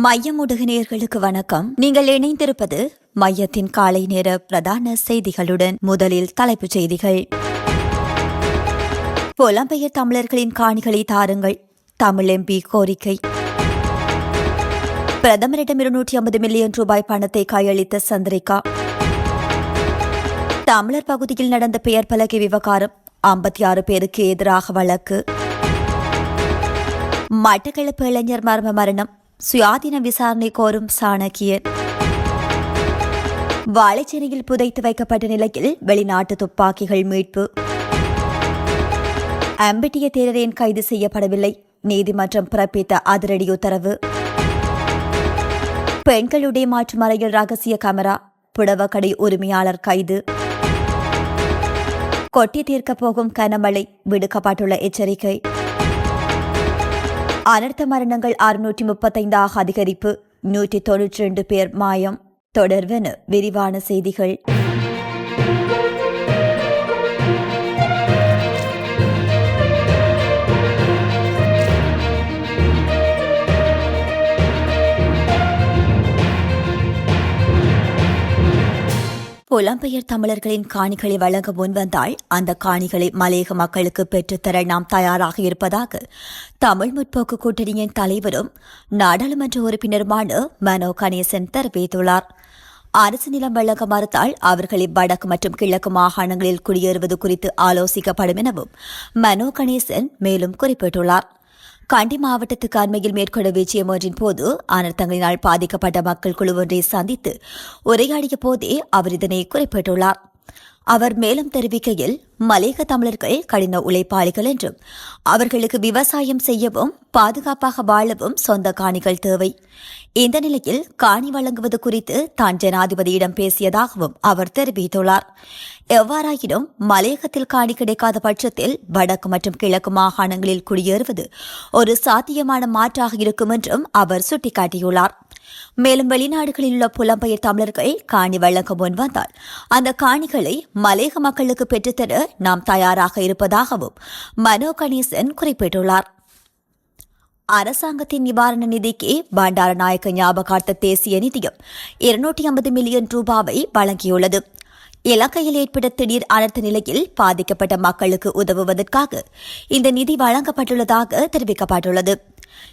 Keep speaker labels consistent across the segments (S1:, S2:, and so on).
S1: மையம் நேயர்களுக்கு வணக்கம். நீங்கள் இணைந்திருப்பது மையத்தின் காலை நேர பிரதான செய்திகளுடன் முதலில் தலைப்புச் செய்திகள். புலம்பெயர் தமிழர்களின் காணிகளை தாருங்கள். தமிழ் எம்பி கோரிக்கை. பிரதமரிடம் இருநூற்றி ஐம்பது மில்லியன் ரூபாய் பணத்தை கையளித்த சந்திரிகா. தமிழர் பகுதியில் நடந்த பெயர் பலகை விவகாரம் ஐம்பத்தி ஆறு பேருக்கு எதிராக வழக்கு. மட்டக்களப்பு இளைஞர் மர்ம மரணம் சுயாதீன விசாரணை கோரும் சாணக்கியன் வாழைச்சேனையில் புதைத்து வைக்கப்பட்ட நிலையில் வெளிநாட்டு துப்பாக்கிகள் மீட்பு. அம்பிட்டிய தேரரேன் கைது செய்யப்படவில்லை. நீதிமன்றம் பிறப்பித்த அதிரடி உத்தரவு. பெண்களுடைய மாற்று மறையில் ரகசிய கமரா புடவக்கடை உரிமையாளர் கைது. கொட்டி தீர்க்கப் போகும் கனமழை விடுக்கப்பட்டுள்ள எச்சரிக்கை. அனர்த்த மரணங்கள் அறுநூற்றி முப்பத்தைந்தாக அதிகரிப்பு. நூற்றி தொன்னூற்றி ரெண்டு பேர் மாயம். தொடர்வென விரிவான செய்திகள். புலம்பெயர் தமிழர்களின் காணிகளை வழங்க முன்வந்தால் அந்த காணிகளை மலையக மக்களுக்கு பெற்றுத்தர நாம் தயாராக இருப்பதாக தமிழ் முற்போக்கு கூட்டணியின் தலைவரும் நாடாளுமன்ற உறுப்பினருமான மனோ கணேசன் தெரிவித்துள்ளார். அரசு நிலம் வழங்க மறுத்தால் அவர்களை வடக்கு மற்றும் கிழக்கு மாகாணங்களில் குடியேறுவது குறித்து ஆலோசிக்கப்படும் எனவும் மனோ கணேசன் மேலும் குறிப்பிட்டுள்ளார். கண்டி மாவட்டத்துக்கு அண்மையில் மேற்கொண்ட விஜயம் ஒன்றின் போது அனர்த்தங்களினால் பாதிக்கப்பட்ட மக்கள் குழு ஒன்றை சந்தித்து உரையாடிய போதே அவர் இதனை குறிப்பிட்டுள்ளார். அவர் மேலும் தெரிவிக்கையில் மலேக தமிழர்கள் கடின உழைப்பாளிகள் என்றும் அவர்களுக்கு விவசாயம் செய்யவும் பாதுகாப்பாக வாழவும் சொந்த காணிகள் தேவை. இந்த நிலையில் காணி வழங்குவது குறித்து தான் ஜனாதிபதியிடம் பேசியதாகவும் அவர் தெரிவித்துள்ளார். எவ்வாறாயினும் மலையகத்தில் காணி கிடைக்காத பட்சத்தில் வடக்கு மற்றும் கிழக்கு மாகாணங்களில் குடியேறுவது ஒரு சாத்தியமான மாற்றாக இருக்கும் என்றும் அவர் சுட்டிக்காட்டியுள்ளார். மேலும் வெளிநாடுகளில் உள்ள புலம்பெயர் தமிழர்கள் காணி வழங்க முன்வந்தால் அந்த காணிகளை மலையக மக்களுக்கு பெற்றுத்தர நாம் தயாராக இருப்பதாகவும் மனோ கணேசன் குறிப்பிட்டுள்ளார். அரசாங்கத்தின் நிவாரண நிதிக்கு பண்டாரநாயக்க ஞாபகார்த்த தேசிய நிதியம் இருநூற்றி ஐம்பது மில்லியன் ரூபாவை வழங்கியுள்ளது. இலங்கையில் ஏற்பட்ட திடீர் அனர்த்த நிலையில் பாதிக்கப்பட்ட மக்களுக்கு உதவுவதற்காக இந்த நிதி வழங்கப்பட்டுள்ளதாக தெரிவிக்கப்பட்டுள்ளது.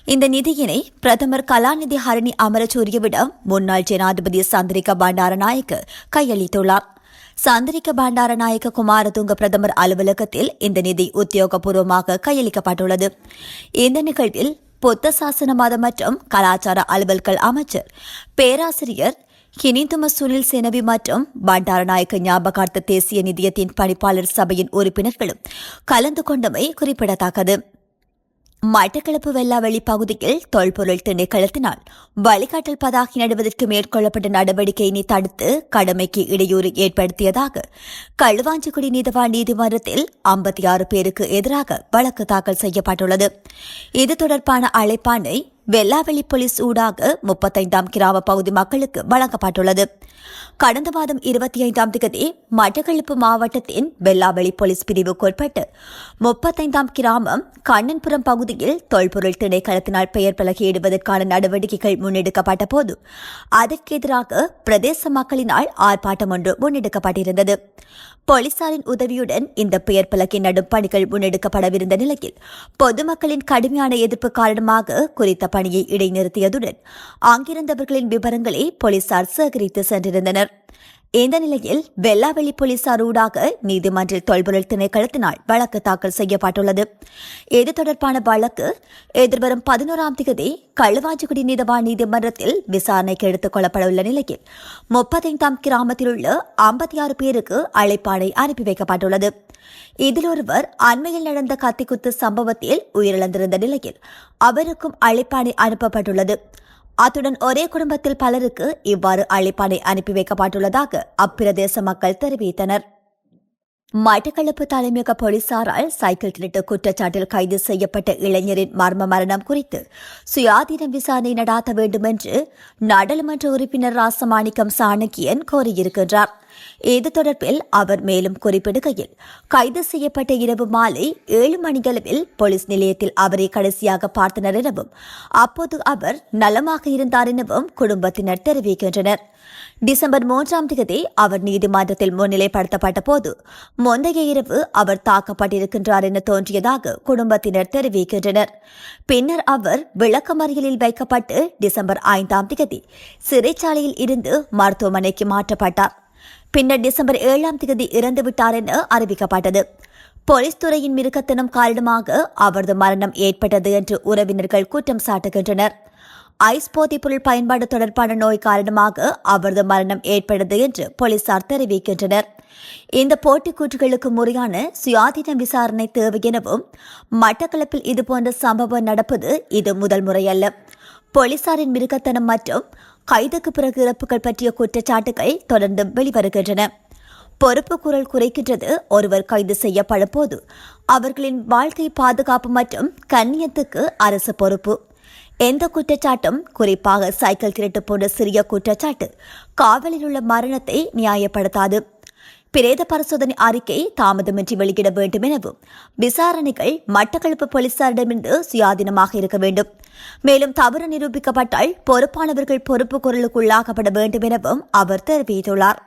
S1: இந்த நிதியினை பிரதமர் கலாநிதி ஹரணி அமரசூரியவிடம் முன்னாள் ஜனாதிபதி சந்திரிகா பண்டாரநாயக்க கையளித்துள்ளார். சந்திரிக்க பண்டாரநாயக்க குமாரதுங்க பிரதமர் அலுவலகத்தில் இந்த நிதி உத்தியோகபூர்வமாக கையளிக்கப்பட்டுள்ளது. இந்த நிகழ்வில் புத்த சாசன மதம் மற்றும் கலாச்சார அலுவல்கள் அமைச்சர் பேராசிரியர் ஹினிந்தும சுனில் செனவி மற்றும் பண்டாரநாயக்க ஞாபகார்த்த தேசிய நிதியத்தின் பணிப்பாளர் சபையின் உறுப்பினர்களும் கலந்து கொண்டமை குறிப்பிடத்தக்கது. மட்டக்களப்பு வெள்ளாவெளி பகுதியில் தொல்பொருள் திணைக்களத்தினால் வழிகாட்டல் பதாகி நடுவதற்கு மேற்கொள்ளப்பட்ட நடவடிக்கையினை தடுத்து கடமைக்கு இடையூறு ஏற்படுத்தியதாக களுவாஞ்சிக்குடி நீதவான் நீதிமன்றத்தில் ஐம்பத்தி ஆறு பேருக்கு எதிராக வழக்கு தாக்கல் செய்யப்பட்டுள்ளது. இது தொடர்பான அழைப்பானை வெள்ளாவெளி போலீஸ் ஊடாக முப்பத்தைந்தாம் கிராம பகுதி மக்களுக்கு வழங்கப்பட்டுள்ளது. கடந்த மாதம் இருபத்தி ஐந்தாம் தேதி மட்டக்களப்பு மாவட்டத்தின் வெள்ளாவெளி போலீஸ் பிரிவுக்குட்பட்டு முப்பத்தைந்தாம் கிராமம் கண்ணன்புரம் பகுதியில் தொல்பொருள் திணைக்களத்தினால் பெயர் பலகையிடுவதற்கான நடவடிக்கைகள் முன்னெடுக்கப்பட்ட போது அதற்கு எதிராக பிரதேச மக்களினால் ஆர்ப்பாட்டம் ஒன்று முன்னெடுக்கப்பட்டிருந்தது. போலீசாரின் உதவியுடன் இந்த பெயர் பலகை நடும் பணிகள் முன்னெடுக்கப்படவிருந்த நிலையில் பொதுமக்களின் கடுமையான எதிர்ப்பு காரணமாக குறித்த பணியை இடைநிறுத்தியதுடன் அங்கிருந்தவர்களின் விவரங்களை போலீசார் சேகரித்து சென்றிருந்தனர். இந்த நிலையில் வெள்ளாவெளி போலீசார் ஊடாக நீதிமன்றில் தொல்பொருள் திணைக்களத்தினால் வழக்கு தாக்கல் செய்யப்பட்டுள்ளது. இது தொடர்பான வழக்கு எதிர்வரும் பதினோராம் தேதி களுவாஞ்சிக்குடி நீதவான் நீதிமன்றத்தில் விசாரணைக்கு எடுத்துக் கொள்ளப்படவுள்ள நிலையில் முப்பத்தைந்தாம் கிராமத்தில் உள்ள ஐம்பத்தி ஆறு பேருக்கு அழைப்பாணை அனுப்பி வைக்கப்பட்டுள்ளது. இதில் ஒருவர் அண்மையில் நடந்த கத்திக்குத்து சம்பவத்தில் உயிரிழந்திருந்த நிலையில் அவருக்கும் அழைப்பாணை அனுப்பப்பட்டுள்ளது. அத்துடன் ஒரே குடும்பத்தில் பலருக்கு இவ்வாறு அழைப்பானை அனுப்பி வைக்கப்பட்டுள்ளதாக அப்பிரதேச மக்கள் தெரிவித்தனர். மட்டக்களப்பு தலைமையக போலீசாரால் சைக்கிள் திருட்டு குற்றச்சாட்டில் கைது செய்யப்பட்ட இளைஞரின் மர்ம மரணம் குறித்து சுயாதீன விசாரணை நடாத்த வேண்டும் என்று நாடாளுமன்ற உறுப்பினர் ராசமாணிக்கம் சாணக்கியன் கோரியிருக்கின்றார். இது தொடர்பில் அவர் மேலும் குறிப்பிடுகையில் கைது செய்யப்பட்ட இரவு மாலை ஏழு மணியளவில் போலீஸ் நிலையத்தில் அவரை கடைசியாக பார்த்தனர் எனவும் அப்போது அவர் நலமாக இருந்தார் எனவும் குடும்பத்தினர் தெரிவிக்கின்றனர். டிசம்பர் மூன்றாம் தேதி அவர் நீதிமன்றத்தில் முன்னிலைப்படுத்தப்பட்ட போது முந்தைய இரவு அவர் தாக்கப்பட்டிருக்கின்றார் என தோன்றியதாக குடும்பத்தினர் தெரிவிக்கின்றனர். பின்னர் அவர் விளக்கமறியலில் வைக்கப்பட்டு டிசம்பர் ஐந்தாம் தேதி சிறைச்சாலையில் இருந்து மருத்துவமனைக்கு மாற்றப்பட்டார். பின்னர் டிசம்பர் ஏழாம் தேதி இறந்துவிட்டார் என அறிவிக்கப்பட்டது. போலீஸ் துறையின் மிருகத்தனம் காரணமாக அவரது மரணம் ஏற்பட்டது என்று உறவினர்கள் குற்றம் சாட்டுகின்றனர். ஐஸ் போதைப் பொருள் பயன்பாடு தொடர்பான நோய் காரணமாக அவரது மரணம் ஏற்பட்டது என்று போலீசார் தெரிவிக்கின்றனர். இந்த போட்டிக் கூற்றுகளுக்கு முறையான சுயாதீன விசாரணை தேவை எனவும் மட்டக்களப்பில் இதுபோன்ற சம்பவம் நடப்பது இது முதல் முறையல்ல. போலீசாரின் மிருகத்தனம் மற்றும் கைதுக்கு பிறகு இறப்புகள் பற்றிய குற்றச்சாட்டுகள் தொடர்ந்து வெளிவருகின்றன. பொறுப்பு குரல் குறைக்கின்றது. ஒருவர் கைது செய்யப்படும் போது அவர்களின் வாழ்க்கை பாதுகாப்பு மற்றும் கண்ணியத்துக்கு அரசு பொறுப்பு. எந்த குற்றச்சாட்டும் குறிப்பாக சைக்கிள் திருட்டு போன்ற சிறிய குற்றச்சாட்டு காவலில் உள்ள மரணத்தை நியாயப்படுத்தாது. பிரேத பரிசோதனை அறிக்கை தாமதமின்றி வெளியிட வேண்டும் எனவும் விசாரணைகள் மட்டக்களப்பு போலீசாரிடமிருந்து சுயாதீனமாக இருக்க வேண்டும். மேலும் தவறு நிரூபிக்கப்பட்டால் பொறுப்பானவர்கள் பொறுப்பு குரலுக்குள்ளாக்கப்பட வேண்டும் எனவும் அவர் தெரிவித்துள்ளார்.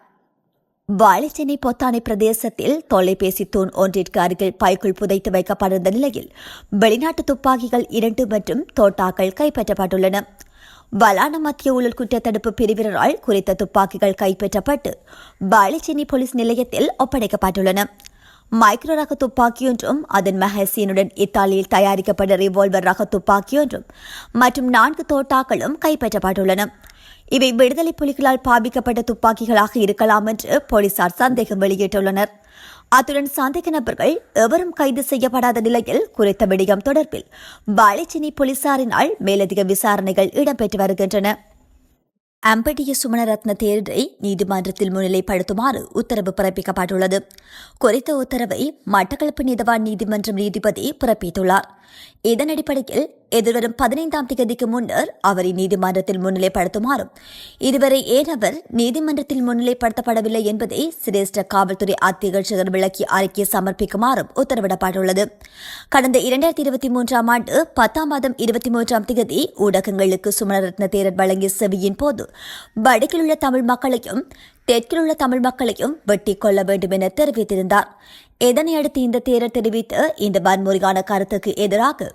S1: வாழைச்சேனை பொத்தானை பிரதேசத்தில் தொலைபேசி தூண் ஒன்றிற்கு அருகில் பைக்குள் புதைத்து வைக்கப்பட்டிருந்த நிலையில் வெளிநாட்டு துப்பாக்கிகள் இரண்டு மற்றும் தோட்டாக்கள் கைப்பற்றப்பட்டுள்ளன. வலான மத்திய ஊழல் குற்றத்தடுப்பு பிரிவினரால் குறித்த துப்பாக்கிகள் கைப்பற்றப்பட்டு வாழைச்சேனை போலீஸ் நிலையத்தில் ஒப்படைக்கப்பட்டுள்ளன. மைக்ரோ ரக துப்பாக்கியொன்றும் அதன் மெஹசீனுடன் இத்தாலியில் தயாரிக்கப்பட்ட ரிவால்வர் ரக துப்பாக்கியொன்றும் மற்றும் நான்கு தோட்டாக்களும் கைப்பற்றப்பட்டுள்ளன. இவை விடுதலை புலிகளால் பாவிக்கப்பட்ட துப்பாக்கிகளாக இருக்கலாம் என்று போலீசார் சந்தேகம் வெளியிட்டுள்ளனர். அத்துடன் சந்தேக நபர்கள் எவரும் கைது செய்யப்படாத நிலையில் குறித்த விடயம் தொடர்பில் வாழைச்சினி போலீசாரினால் மேலதிக விசாரணைகள் இடம்பெற்று வருகின்றன. அம்பட்டிய சுமணரத்ன தேரரை நீதிமன்றத்தில் முன்னிலைப்படுத்துமாறு உத்தரவு பிறப்பிக்கப்பட்டுள்ளது. குறித்த உத்தரவை மட்டக்களப்பு நீதவான் நீதிமன்றம் நீதிபதி பிறப்பித்துள்ளார். இதன் அடிப்படையில் எதிர்வரும் பதினைந்தாம் தேதிக்கு முன்னர் அவரை நீதிமன்றத்தில் முன்னிலைப்படுத்துமாறும். இதுவரை ஏன் அவர் நீதிமன்றத்தில் முன்னிலைப்படுத்தப்படவில்லை என்பதை சிரேஷ்ட காவல்துறை அத்தியட்சகர் விளக்கி அறிக்கை சமர்ப்பிக்குமாறும் உத்தரவிடப்பட்டுள்ளது. கடந்த இரண்டாயிரத்தி இருபத்தி மூன்றாம் ஆண்டு பத்தாம் மாதம் இருபத்தி மூன்றாம் தேதி ஊடகங்களுக்கு சுமணரத்ன தேரர் வழங்கிய செவியின் போது வடக்கில் உள்ள தமிழ் மக்களையும் தெற்கில் உள்ள தமிழ் மக்களையும் வெட்டிக் கொள்ள வேண்டும் என தெரிவித்திருந்தார். இதனையடுத்து இந்த தேரர் தெரிவித்த இந்த வன்முறையான கருத்துக்கு எதிராக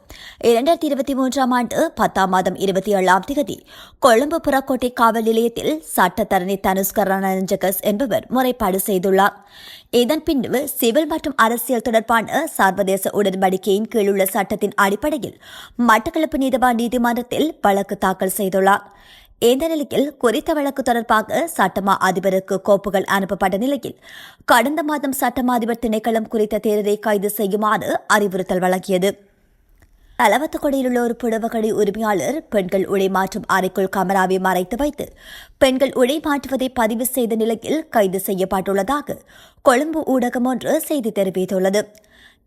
S1: இரண்டாயிரத்தி இருபத்தி மூன்றாம் ஆண்டு பத்தாம் மாதம் இருபத்தி ஏழாம் தேதி கொழும்பு புறக்கோட்டை காவல் நிலையத்தில் சட்டத்தரணி தனுஷ்கர் ரணஞ்சகஸ் என்பவர் முறைப்பாடு செய்துள்ளார். இதன் பின்பு சிவில் மற்றும் அரசியல் தொடர்பான சர்வதேச உடன்படிக்கையின் கீழ் உள்ள சட்டத்தின் அடிப்படையில் மட்டக்களப்பு நீதிவான் நீதிமன்றத்தில் வழக்கு தாக்கல் செய்துள்ளார். இந்த நிலையில் குறித்த வழக்கு தொடர்பாக சட்டமா அதிபருக்கு கோப்புகள் அனுப்பப்பட்ட நிலையில் கடந்த மாதம் சட்டமா அதிபர் திணைக்களம் குறித்த தேர்தலை கைது செய்யுமாறு அறிவுறுத்தல் வழங்கியது. தலவத்துக்கொடையில் உள்ள ஒரு புடவக்கடை உரிமையாளர் பெண்கள் உடை மாற்றும் அறைக்குள் கமராவை மறைத்து வைத்து பெண்கள் உடை மாற்றுவதை பதிவு செய்த நிலையில் கைது செய்யப்பட்டுள்ளதாக கொழும்பு ஊடகம் ஒன்று செய்தி தெரிவித்துள்ளது.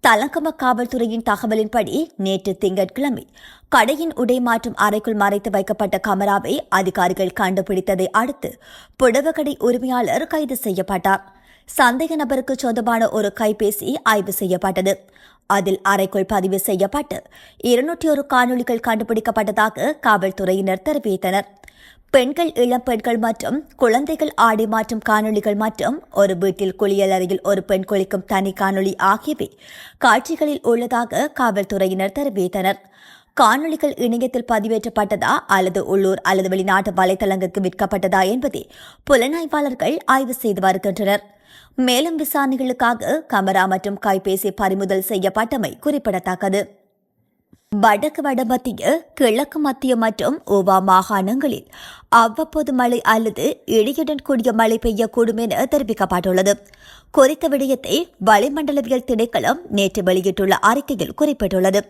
S1: தலங்கம காவல்துறையின் தகவலின்படி நேற்று திங்கட்கிழமை கடையின் உடை மாற்றும் அறைக்குள் மறைத்து வைக்கப்பட்ட கமராவை அதிகாரிகள் கண்டுபிடித்ததை அடுத்து புடவக்கடை உரிமையாளர் கைது செய்யப்பட்டார். சந்தேக நபருக்கு சொந்தமான ஒரு கைபேசி ஆய்வு செய்யப்பட்டது. அதில் அறைக்குள் பதிவு செய்யப்பட்டு இருநூற்றி ஒரு காணொலிகள் கண்டுபிடிக்கப்பட்டதாக காவல்துறையினர் தெரிவித்தனர். பெண்கள் இளம் பெண்கள் மற்றும் குழந்தைகள் ஆடை மாற்றும் காணொளிகள் மற்றும் ஒரு வீட்டில் குளியல் அறையில் ஒரு பெண் குளிக்கும் தனி காணொளி ஆகியவை காட்சிகளில் உள்ளதாக காவல்துறையினர் தெரிவித்தனர். காணொளிகள் இணையத்தில் பதிவேற்றப்பட்டதா அல்லது உள்ளூர் அல்லது வெளிநாட்டு வலைதளங்களுக்கு விற்கப்பட்டதா என்பதை புலனாய்வாளர்கள் ஆய்வு செய்து வருகின்றனர். மேலும் விசாரணைகளுக்காக கமரா மற்றும் கைபேசி பறிமுதல் செய்யப்பட்டமை குறிப்பிடத்தக்கது. வடக்கு வடமத்திய கிழக்கு மத்திய மற்றும் ஓவா மாகாணங்களில் அவ்வப்போது மழை அல்லது இடியுடன் கூடிய மழை பெய்யக்கூடும் என தெரிவிக்கப்பட்டுள்ளது. குறித்த விடயத்தை வளிமண்டலவியல் திணைக்களம் நேற்று வெளியிட்டுள்ள அறிக்கையில் குறிப்பிட்டுள்ளது.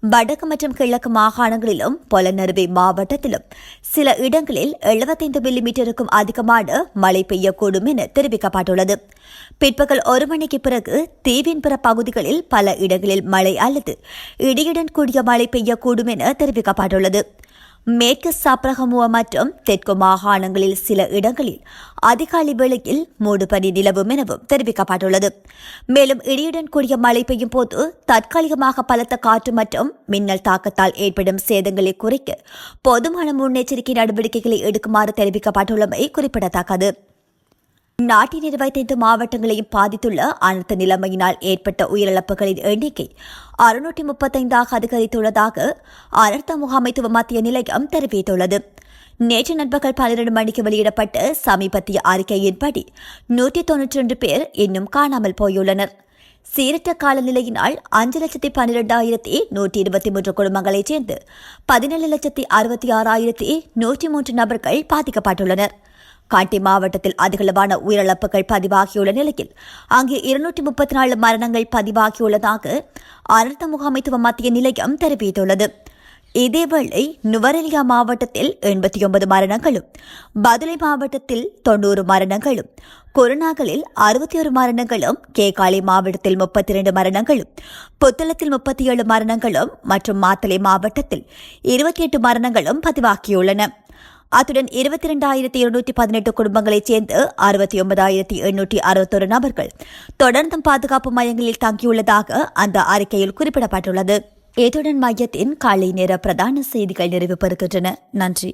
S1: வடக்கு மற்றும் கிழக்கு மாகாணங்களிலும் பொலநறுவை மாவட்டத்திலும். சில இடங்களில் எழுபத்தைந்து மில்லிமீட்டருக்கும் அதிகமான மழை பெய்யக்கூடும் என தெரிவிக்கப்பட்டுள்ளது. பிற்பகல் ஒரு மணிக்கு பிறகு தீவின் பிற பகுதிகளில் பல இடங்களில் மழை அல்லது இடியுடன் கூடிய மழை பெய்யக்கூடும் என தெரிவிக்கப்பட்டுள்ளது. மேற்கு சப்ரகமுவ மற்றும் தெற்கு மாகாணங்களில் சில இடங்களில் அதிகாலை வேளையில் மூடுபனி நிலவும் எனவும் தெரிவிக்கப்பட்டுள்ளது. மேலும் இடியுடன் கூடிய மழை பெய்யும் போது தற்காலிகமாக பலத்த காற்று மற்றும் மின்னல் தாக்கத்தால் ஏற்படும் சேதங்களை குறைக்க போதுமான முன்னெச்சரிக்கை நடவடிக்கைகளை எடுக்குமாறு தெரிவிக்கப்பட்டுள்ளமை குறிப்பிடத்தக்கது. நாட்டின் இருபத்தைந்து மாவட்டங்களையும் பாதித்துள்ள அனர்த்த நிலைமையினால் ஏற்பட்ட உயிரிழப்புகளின் எண்ணிக்கை அறுநூற்றி முப்பத்தைந்தாக அதிகரித்துள்ளதாக அனர்த்த முகாமைத்துவ மத்திய நிலையம் தெரிவித்துள்ளது. நேற்று நண்பகல் பன்னிரண்டு மணிக்கு வெளியிடப்பட்ட சமீபத்திய அறிக்கையின்படி நூற்றி தொன்னூற்றி ரெண்டு பேர் இன்னும் காணாமல் போயுள்ளனர். சீரற்ற காலநிலையினால் அஞ்சு லட்சத்தி பன்னிரெண்டாயிரத்தி நூற்றி இருபத்தி மூன்று குடும்பங்களைச் சேர்ந்து பதினேழு லட்சத்தி அறுபத்தி ஆறாயிரத்தி நூற்றி மூன்று நபர்கள் பாதிக்கப்பட்டுள்ளனர். காட்டி மாவட்டத்தில் அதிகளவான உயிரிழப்புகள் பதிவாகியுள்ள நிலையில் அங்கு இருநூற்றி முப்பத்தி நாலு மரணங்கள் பதிவாகியுள்ளதாக அனர்த்த முகாமைத்துவ மத்திய நிலையம் தெரிவித்துள்ளது. இதேவேளை நுவரெலியா மாவட்டத்தில் எண்பத்தி ஒன்பது மரணங்களும் பதுளை மாவட்டத்தில் தொன்னூறு மரணங்களும் கொரோனாக்களில் அறுபத்தி ஒரு மரணங்களும் கேகாலை மாவட்டத்தில் முப்பத்தி இரண்டு மரணங்களும் புத்தளத்தில் முப்பத்தி ஏழு மரணங்களும் மற்றும் மாத்தளை மாவட்டத்தில் இருபத்தி எட்டு மரணங்களும் பதிவாகியுள்ளன. அத்துடன் இருபத்தி இரண்டாயிரத்தி இருநூற்றி பதினெட்டு குடும்பங்களைச் சேர்ந்து அறுபத்தி ஒன்பதாயிரத்தி எண்ணூற்றி அறுபத்தொரு நபர்கள் தொடர்ந்தும் பாதுகாப்பு மையங்களில் தங்கியுள்ளதாக அந்த அறிக்கையில் குறிப்பிடப்பட்டுள்ளது. இத்துடன் மையத்தின் காலை நேர பிரதான செய்திகள் நிறைவு பெறுகின்றன நன்றி.